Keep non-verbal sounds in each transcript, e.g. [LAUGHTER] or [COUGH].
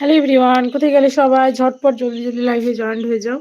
Hello everyone কোথায় গেলে সবাই? ঝটপট জলদি জলদি লাইভে জয়েন্ট হয়ে যাও।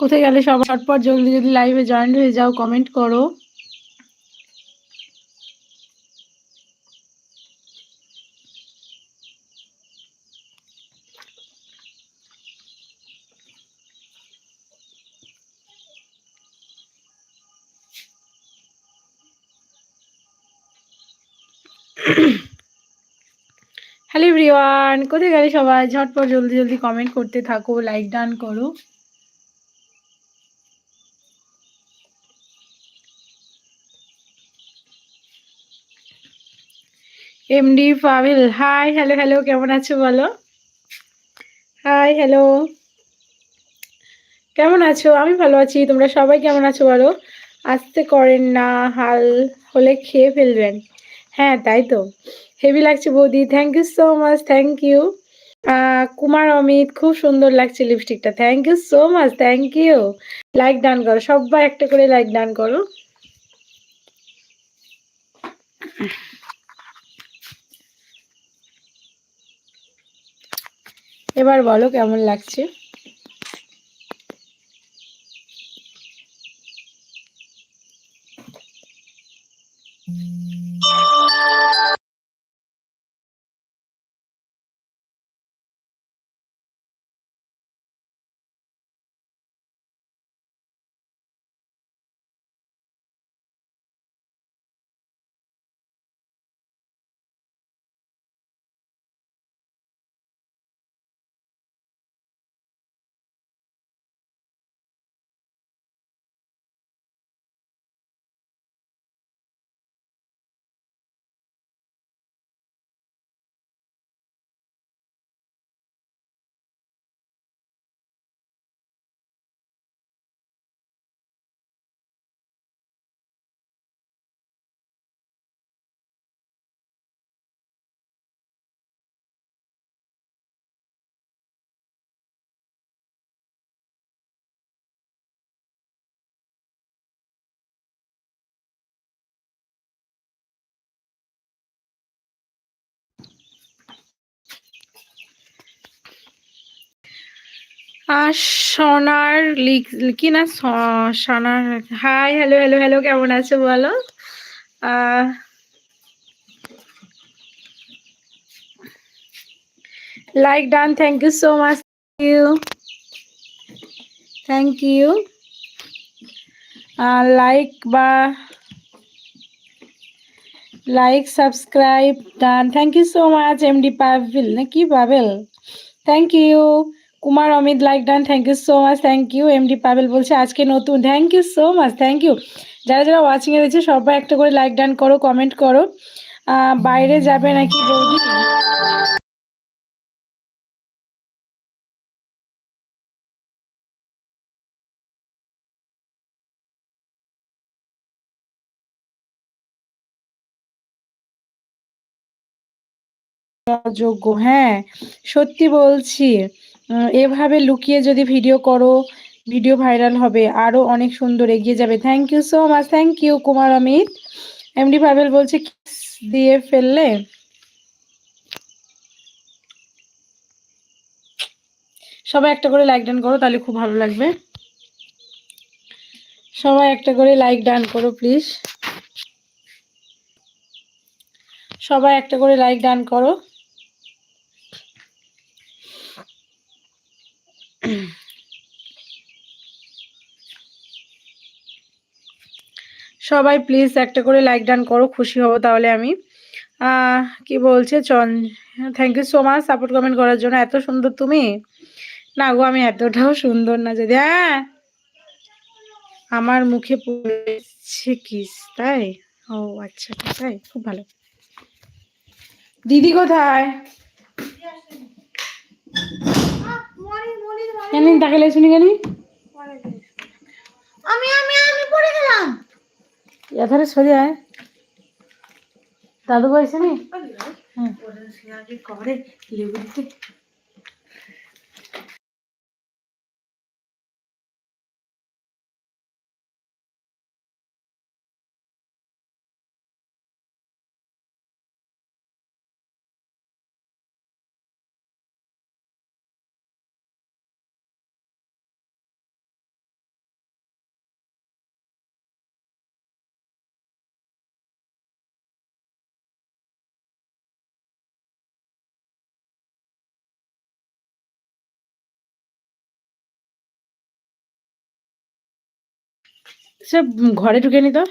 কোথায় গেলে সব ঝটপট জলদি জলদি লাইভে জয়েন হয়ে যাও কমেন্ট করো। হ্যালো এভরিওয়ান কোথায় গেলে সবাই? ঝটপট জলদি জলদি কমেন্ট করতে থাকো লাইক ডান করো। MD Pabel hi hello hello কেমন আছো বলো? হাই হ্যালো কেমন আছো? আমি ভালো আছি। তোমরা সবাই কেমন আছো বলো? আসতে করেন না, হাল হলে খেয়ে ফেলবেন। হ্যাঁ তাই তো। হেভি লাগছে বৌদি। Thank you so much thank you Kumar, Amit, খুব সুন্দর লাগছে লিপস্টিকটা thank you so much thank you like done করো। সবাই একটা করে লাইক ডান করো। এবার বলো কেমন লাগছে? আর সোনার কি না সোনার হাই হ্যালো হ্যালো হ্যালো কেমন আছো বলো? Like done thank you so much you thank you like বা like subscribe done thank you so much MD Pavel না কি Pavel thank you Kumar, Amit, like, done thank you so much thank you MD Pavel বলছে, আজকে নতুন thank you so much thank you যারা যারা ওয়াচিংয়ে রয়েছে, সবাই একটা করে লাইক ডান করো কমেন্ট করো বাইরে যাবে নাকি বৌদি? যোগ্য হ্যাঁ সত্যি বলছি এভাবে লুকিয়ে যদি ভিডিও করো ভিডিও ভাইরাল হবে, আরও অনেক সুন্দর এগিয়ে যাবে। Thank you so much thank you Kumar Amit. MD Pabel বলছে দিয়ে ফেললে? সবাই একটা করে লাইক ডান করো, তাহলে খুব ভালো লাগবে। সবাই একটা করে লাইক ডান করো প্লিজ সবাই একটা করে লাইক ডান করো। সবাই প্লিজ একটা করে লাইক ডান করো, খুশি হব তাহলে আমি। কি বলছে? চন thank you so much support comment করার জন্য। এত সুন্দর তুমি? না গো, আমি এতটাও সুন্দর না যদি হ্যাঁ আমার মুখে পড়েছে কিস তাই? ও আচ্ছা তাই? খুব ভালো। দিদি কোথায়? কেন তাকালে কেন? আমি আমি আমি পড়ে গেলাম। এধারে সরে আয়। দাদু বলছে নি হ্যাঁ করে লেবু দিতে। ঘরে ঢুকে নি তো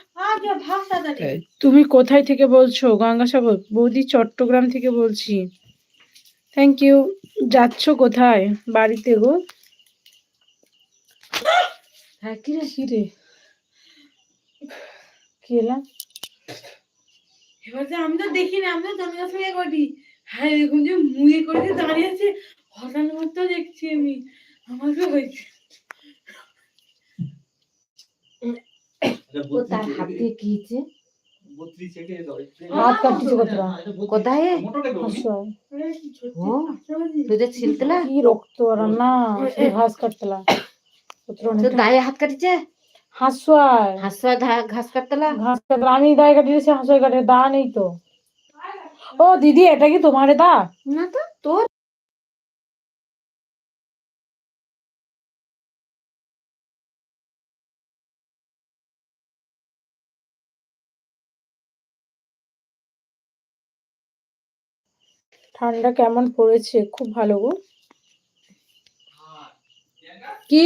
তুমি কোথায় থেকে বলছো? গঙ্গাসাগর বৌদি চট্টগ্রাম থেকে বলছি। থ্যাংক ইউ যাচ্ছ কোথায়? বাড়িতে গো। হ্যাঁ কি রে কি রে কি এলাম এবার আমি তো দেখি না আমি তো জমিদার সঙ্গে করি হ্যাঁ এরকম যে মুয়ে করে দাঁড়িয়ে আছে হঠাৎ মতো দেখছি আমি। আমাকে হয়েছে। হাত দিয়ে কি হচ্ছে হাত কাটছে হাসুয়ায়। হাত কাটিছে হাসুয়ায় হাসুয়া ঘাস কাটতলা ঘাস কাটলা আমি দায় কাটিয়েছি হাসুয়ায় কাটে দা নেই তো ও দিদি এটা কি তোমার দা না তো তোর ঠান্ডা কেমন পড়েছে? খুব ভালো গো। কি?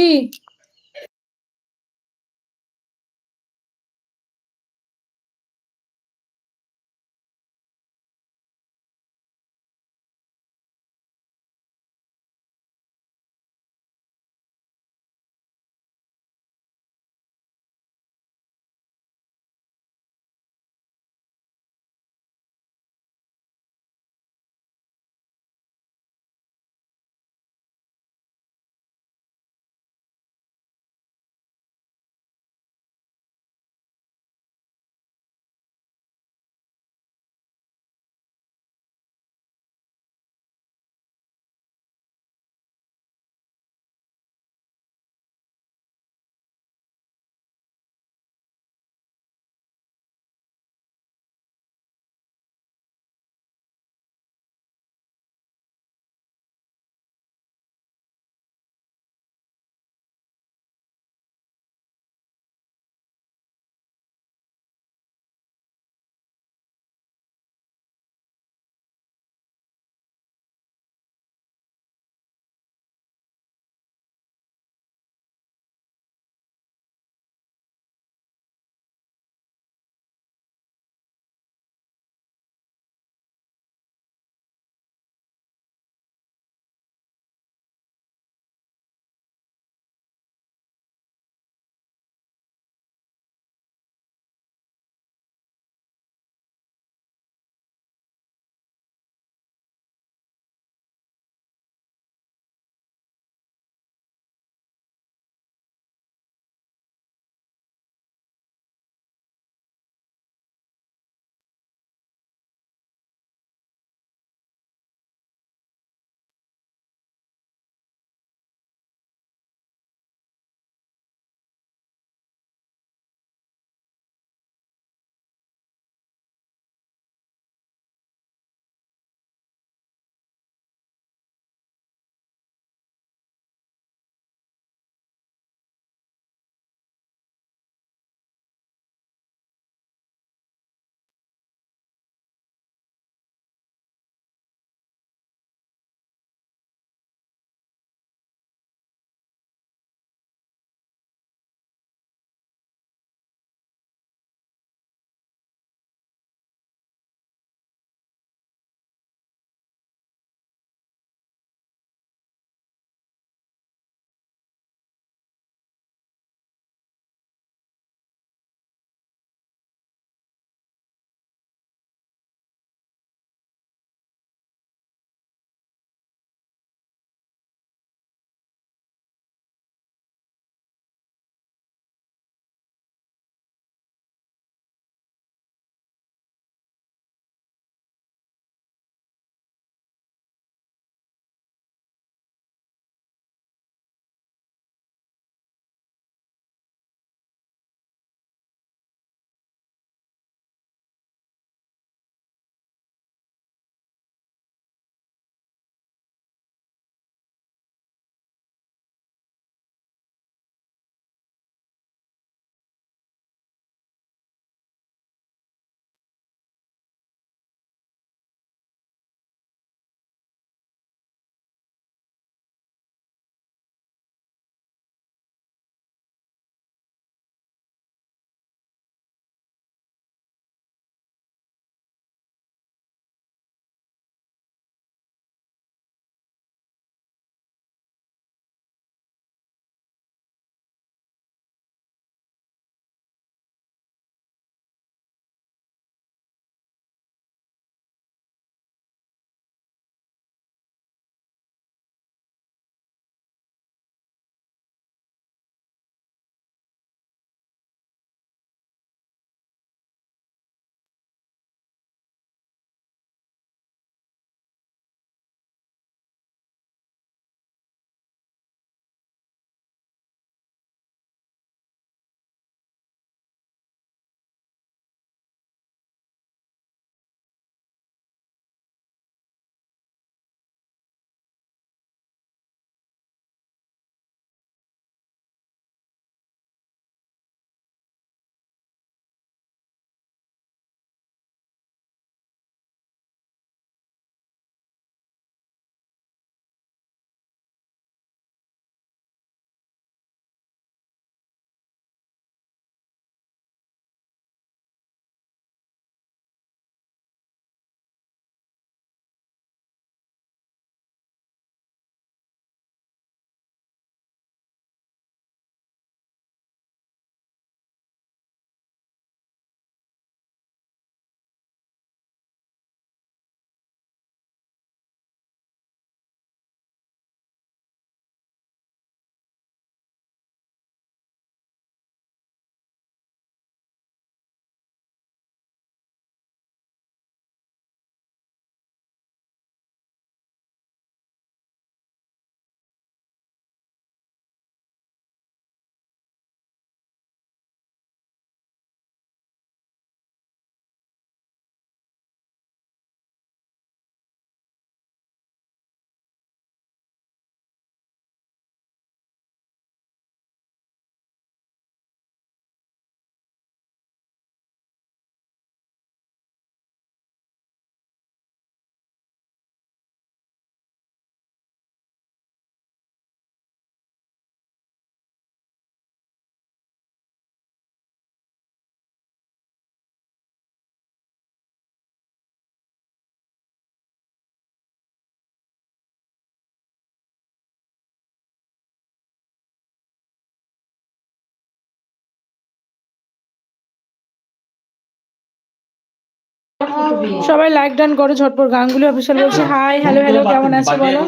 সবাই লাইক ডান করো ঝটপট গাঙ্গুলি অফিসিয়াল বলছে। হাই হ্যালো হ্যালো কেমন আছো বলো?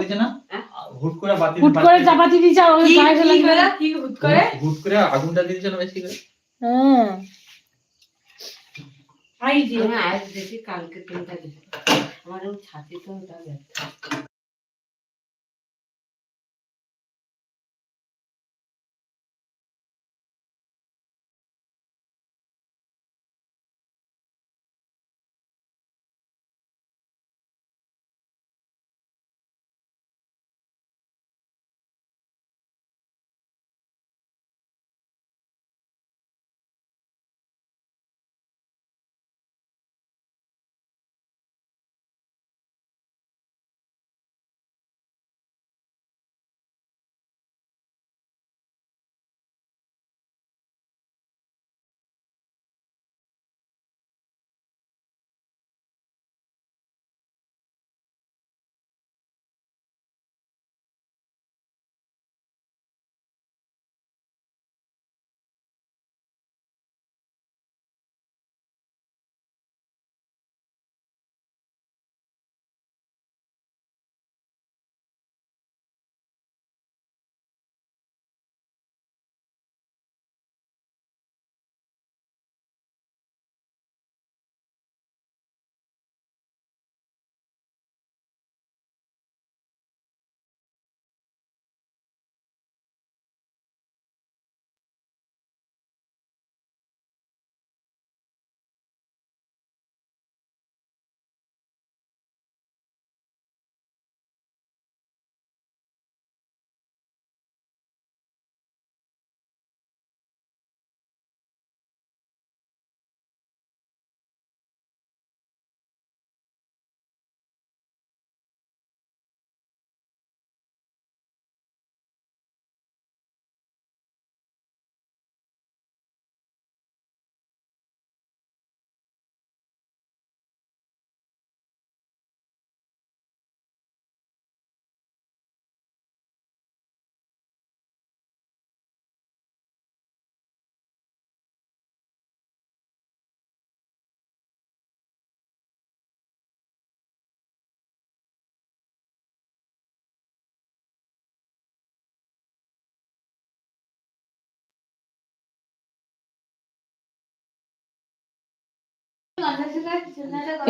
হুট করে বাতি হুট করে চাপাতি আর ওই কি গায়ে কি কি হুট করে? হুট করে আগুনটা দিয়েছে না বেশি করে? হ্যাঁ। আই যে আমি আজ দেখি কালকে তিনটা দিবো আমার ছাতি তো ওটা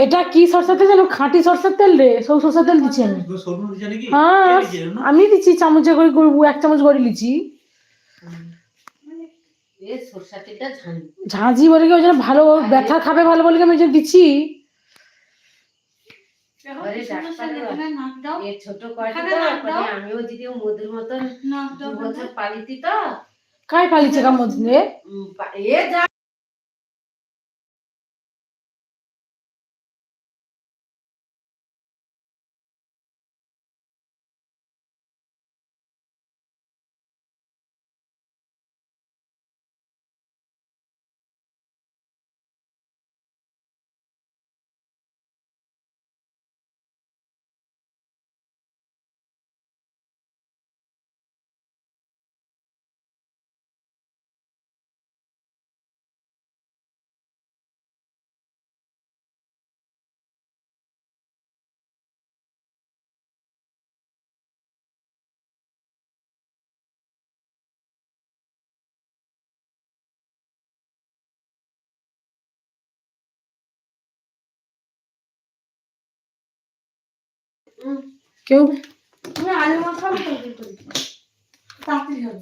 এটা কি সরষের তেল জানো? খাঁটি সরষের তেল রে। সব সরষের তেল দিচ্ছি আমি। হ্যাঁ? আমি দিচ্ছি চামচে করে করব এক চামচ করে ঝানি ঝাঁঝি। বলে কি ওই জন্য ভালো ব্যথা খাবে ভালো বলে কি আমি ওই জন্য দিচ্ছি? আরে ডাক্তার নাক দাও এ ছোট কয়টা খানা তো নাক মানে দাও। আমিও যদি ও মধুর মতন নাক দু দাও বছর পালিতি তো কাই পালিছে কার মধ্যে উম, পা- এ যা কেউ? আলু মাখা তাড়াতাড়ি হবে।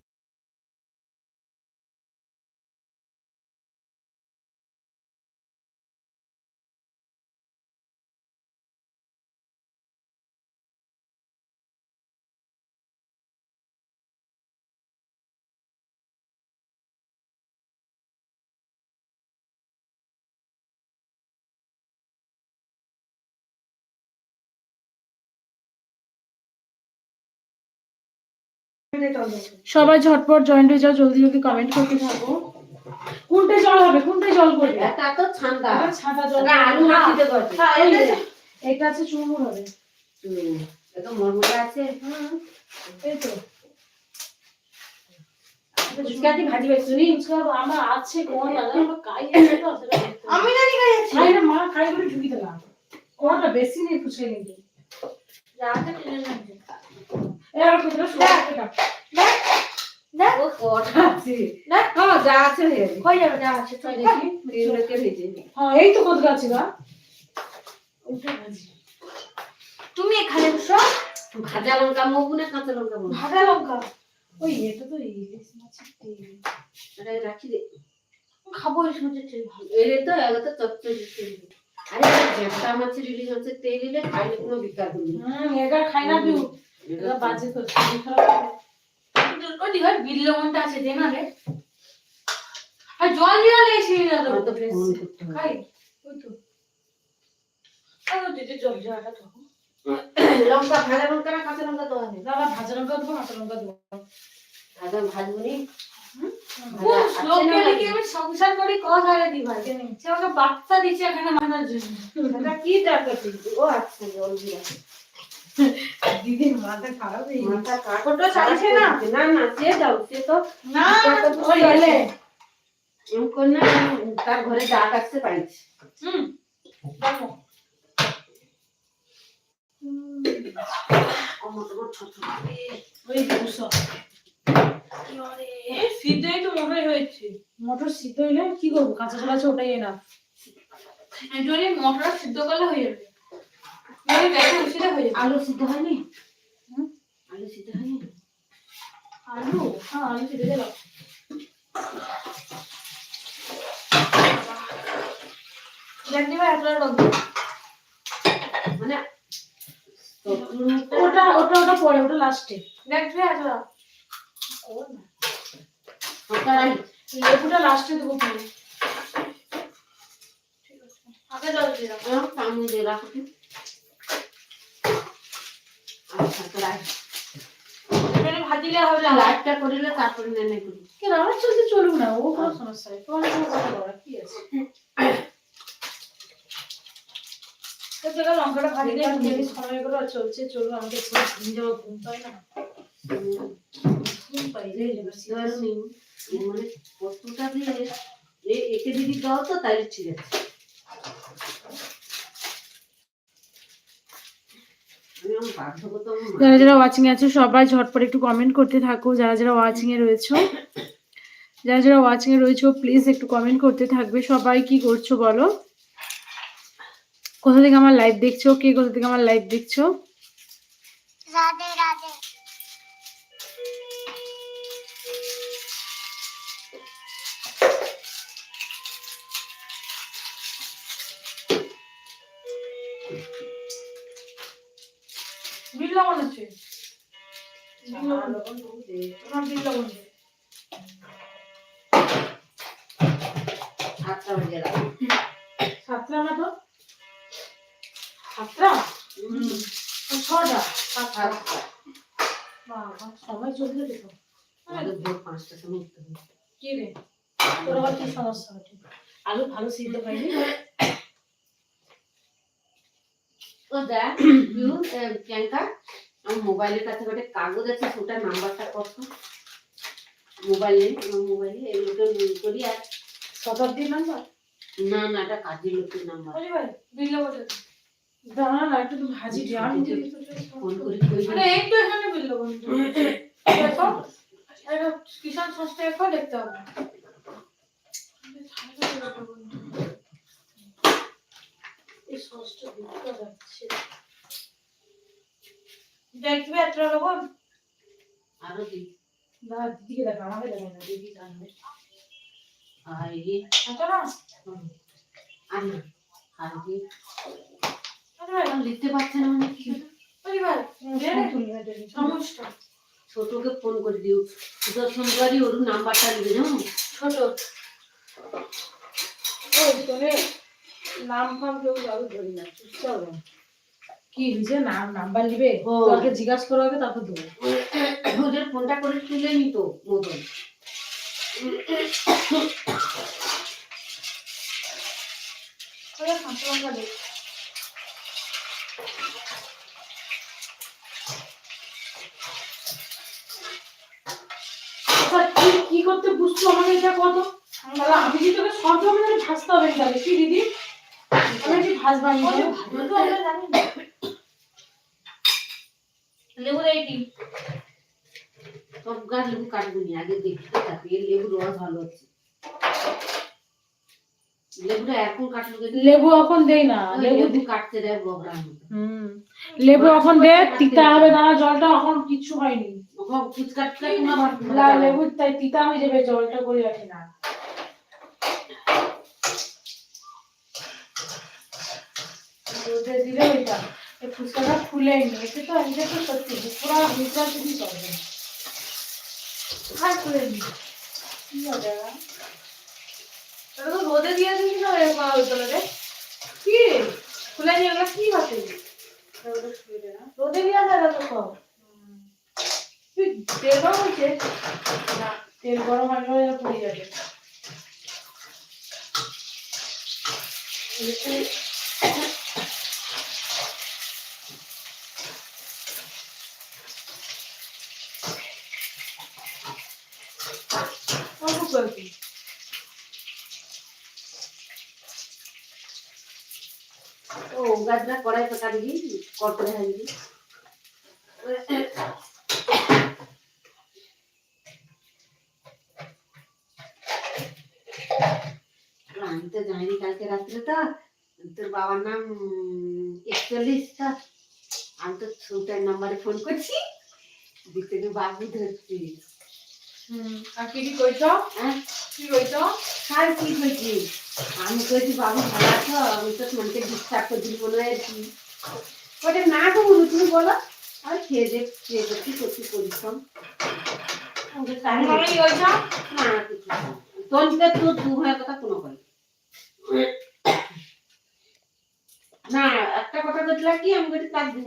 সবাই ঝটপট জয়েন্ট হয়ে যাও জলদি জলদি কমেন্ট করতে থাকো। কোনটা জল হবে? কোনটা জল করবে? এটা তো ছাদা। জল। আলু মাখিতে করবে হ্যাঁ, এটা আছে চুমুর হবে। এটা মরমরা আছে। এই তো। কি ভাজি শুনি ফুচকা আমার আছে কোনটা আমার কাই। আমি না মা কাই করে ঢুকি দিলাম। কোনটা বেশি নেই যা টেনে রাখবে এ আর কুতরা শুয়ে আছে ও কটা আছে। না। হ্যাঁ যা আছে হয়ে যাবে। যাবে যা আছে তাই দেখি। এগুলোকে ভেজে হ্যাঁ এই তো কত গাছ গা? তুমি এখানে বসো। ভাজা লঙ্কা মগু না কাঁচা লঙ্কা ভাজা লঙ্কা। ওই এটা তো ইলিশ মাছের তেল। এটা রাখি দে। খাব তেল। ভালো এলে তো এলে তো চচ্চড়ি তেল। আরে মাছের ইলিশ মাছের তেল দিলে খাইলে কোনো বিকার নেই হুম খাই না এটা বাজে তো শরীর খারাপ হবে। ওই দিঘার বিল লবণটা আছে দে না রে। আর জল দিয়ে লেগেছি আমার তো ফোন খাই ওই তো। আর দিদি জল যাওয়াটা তো লঙ্কা ভাজা লঙ্কা না কাঁচা লঙ্কা দেওয়া নেই। দাদা ভাজা লঙ্কা দেবো কাঁচা লঙ্কা দেবো। ভাজা ভাজবো নি কোন শ্লোকে লিখে আমি সংসার করি কথা দি ভাই সে আমাকে বাচ্চা দিচ্ছে এখানে মানার জন্য। [LAUGHS] কি দরকার ও আচ্ছা জল দিয়া দিদির মাথা খারাপ মাথা ছোট চাইছে না? না না সে দাও সে তো না ওই এলে তার ঘরে যা কাটতে হুম। দেখো মনে মটর সিদ্ধ হইলে কি করব? কাঁচা ছোলা আছে ওটাই না মটর সিদ্ধ করলে হয়ে যাবে মানে দেখো সেটা হয়ে যাবে আলু সিদ্ধ হয়নি? আলু সিদ্ধ আলু? হ্যাঁ আলু সিদ্ধ লঙ্কা মানে ওটা ওটা ওটা পরে ওটা লাস্টে দেখবে ওটা লেবুটা লাস্টে দেবো আগে জল দিয়ে দাও আহ, দিয়ে রাখো তুই। আচ্ছা তো রাখি। এখানে ভাজিলে হবে না লাইটটা করিলে তারপরে নেনে করি কেন? আমার চলতে চলুক না ও কোনো সমস্যা নেই। তোমার কোনো কথা বলার কি আছে? লঙ্কাটা ভাজিলে বেকার সময় করে চলছে চলুন আমাকে পুরো ঘুম যাব ঘুম পাই না। ঘুম পাই যাই এবার আমি মানে পোস্তটা দিয়ে একে যদি দাও তো তাই ঠিক আছে আমি আমার বাধ্যগত আমার মা- যারা যারা ওয়াচিং আছো, সবাই ঝটপট একটু কমেন্ট করতে থাকো। যারা যারা ওয়াচিং এ রয়েছো, যারা যারা ওয়াচিং এ রয়েছো প্লিজ একটু কমেন্ট করতে থাকবে। সবাই কি করছ বলো? কোথা থেকে আমার লাইভ দেখছ? কে কোথা থেকে আমার লাইভ দেখছ? বিল সাতটা সময় উঠতে হবে। রে তোর আবার সমস্যা হচ্ছে আলু ভালো সিদ্ধ পাইনি ও দেখ প্রিয়াঙ্কা আমার মোবাইলের কাছে একটা কাগজ আছে ওটার নাম্বারটা কত মোবাইলে আমার মোবাইলে এগুলোকে করি আর শতাব্দীর নাম্বার? না না এটা কাজের লোকের নাম্বার। দাঁড়া না একটু ভাজি ফোন করে কই এই তো এখানে দেখতে হবে। এই যাচ্ছে। দেখবে এত লবণ আরও দি। না দিদিকে দেখো আমাকে দেখো না দিদি জানবে আর এই এত না? আর লিখতে পারছে না মানে কি? বলি ভাই দে রে, সমস্যা। ছোটকে ফোন করে দিও। সুদর্শন বাড়ি ওর নাম্বারটা লিখে জানো? ছোট। ওই তোরে নাম ফাম কেউ যাবে ধরি না হবে কি হয়েছে নাম নাম্বার নিবে। তোকে জিজ্ঞাসা করা হবে তারপর দেবো। ওদের ফোনটা করে তুলে নিত মতন আচ্ছা কি করতে বুঝতো আমাকে এটা কত? আমি কি তোকে সব রকমের ভাসতে হবে তাহলে কি দিদি? আমি কি তো আমরা জানি না। সব গাছ লেবু কাটবো নি আগে দেখি এর লেবুর রস ভালো হচ্ছে। লেবুটা এখন কাটলো লেবু এখন দেই না লেবু কাটতে দেয় বগড়া হুম। লেবু এখন দে তিতা হবে দাঁড়া জলটা এখন কিছু হয়নি। ওখানে না লেবু তাই তিতা হয়ে যাবে জলটা করে রাখি না। দিলে ওইটা এই ফুচকাটা ফুলে নি, এতে তো এটা তো সত্যি পুরো ভিতরা শুধু চলবে আর করে নি। কি হবে না? তো রোদে দিয়ে দিবি না করা হতো রে কি? খুলে নিয়ে গেলে কি হবে রোদে না। দিয়ে আসা গেল সব। তুই দেবা হচ্ছে না, তেল গরম হয়ে পুড়ে যাবে। অল্প করবি ও গাছটা কড়াই দিবি কড়কড়ে দিবি। আমি তো জানি কালকে রাত্রে তো। তোর বাবার নাম একচল্লিশটা আমি তো ছুটার নাম্বারে ফোন করছি। দিতে বাবু ধরছি আর কি কি কইছ? হ্যাঁ? কি কইছ? আর কি কইছি? আমি কইছি বাবু ভালো আছো? আমি তো তোমাকে ডিস্টার্ব করে দিই মনে হয় কি ওটা না বলো তুমি বলো। আর খেয়ে দে খেয়ে দে করছি পরিশ্রম না না। দু কথা কোনো কই না। একটা কথা বলছিলাম কি? আমি বলি তার দু